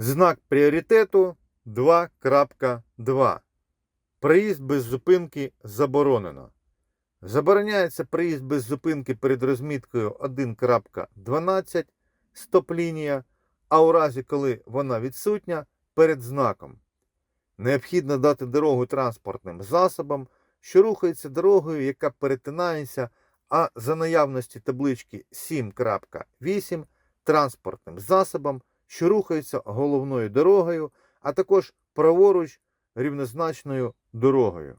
Знак пріоритету 2.2. Проїзд без зупинки заборонено. Забороняється проїзд без зупинки перед розміткою 1.12 стоп-лінія, а у разі, коли вона відсутня, перед знаком. Необхідно дати дорогу транспортним засобам, що рухається дорогою, яка перетинається, а за наявності таблички 7.8 транспортним засобам, що рухаються головною дорогою, а також праворуч рівнозначною дорогою.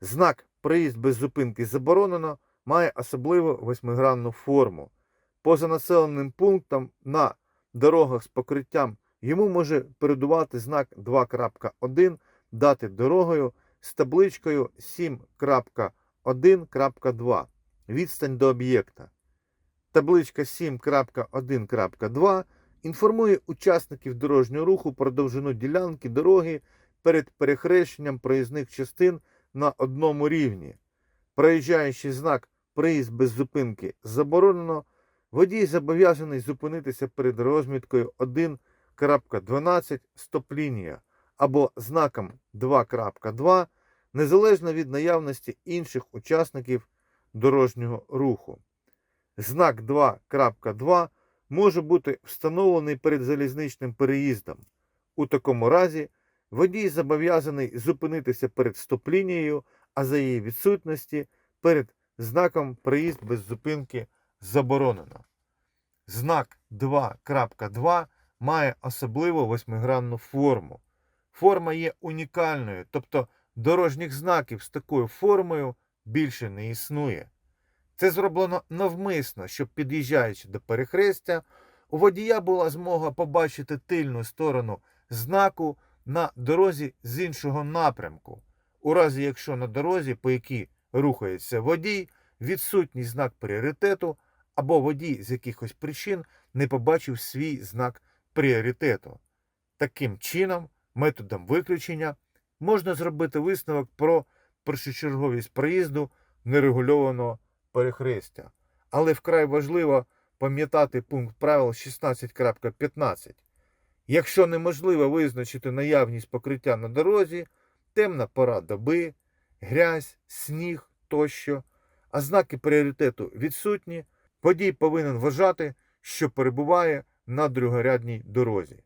Знак Проїзд без зупинки заборонено має особливо восьмигранну форму. Поза населеним пунктом на дорогах з покриттям йому може передувати знак 2.1 дати дорогою з табличкою 7.1.2 відстань до об'єкта. Табличка 7.1.2 інформує учасників дорожнього руху про довжину ділянки дороги перед перехрещенням проїзних частин на одному рівні. Проїжджаючи знак Приїзд без зупинки заборонено, водій зобов'язаний зупинитися перед розміткою 1.12 стоп-лінія або знаком 2.2 незалежно від наявності інших учасників дорожнього руху. Знак 2.2 може бути встановлений перед залізничним переїздом. У такому разі водій зобов'язаний зупинитися перед стоп-лінією, а за її відсутності перед знаком Проїзд без зупинки заборонено. Знак 2.2 має особливо восьмигранну форму. Форма є унікальною, тобто дорожніх знаків з такою формою більше не існує. Це зроблено навмисно, щоб під'їжджаючи до перехрестя, у водія була змога побачити тильну сторону знаку на дорозі з іншого напрямку. У разі, якщо на дорозі, по якій рухається водій, відсутній знак пріоритету, або водій з якихось причин не побачив свій знак пріоритету. Таким чином, методом виключення, можна зробити висновок про першочерговість проїзду нерегульованого перехрестя. Але вкрай важливо пам'ятати пункт правил 16.15. Якщо неможливо визначити наявність покриття на дорозі, темна пора доби, грязь, сніг тощо, а знаки пріоритету відсутні, водій повинен вважати, що перебуває на другорядній дорозі.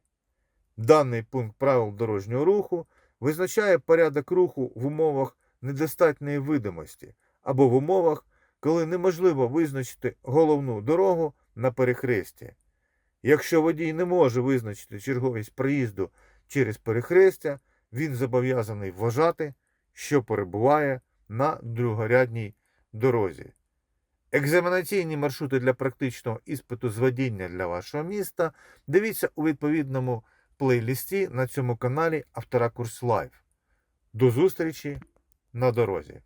Даний пункт правил дорожнього руху визначає порядок руху в умовах недостатньої видимості або в умовах, коли неможливо визначити головну дорогу на перехресті. Якщо водій не може визначити черговість проїзду через перехрестя, він зобов'язаний вважати, що перебуває на другорядній дорозі. Екзаменаційні маршрути для практичного іспиту з водіння для вашого міста дивіться у відповідному плейлісті на цьому каналі Авторакурс Лайв. До зустрічі на дорозі!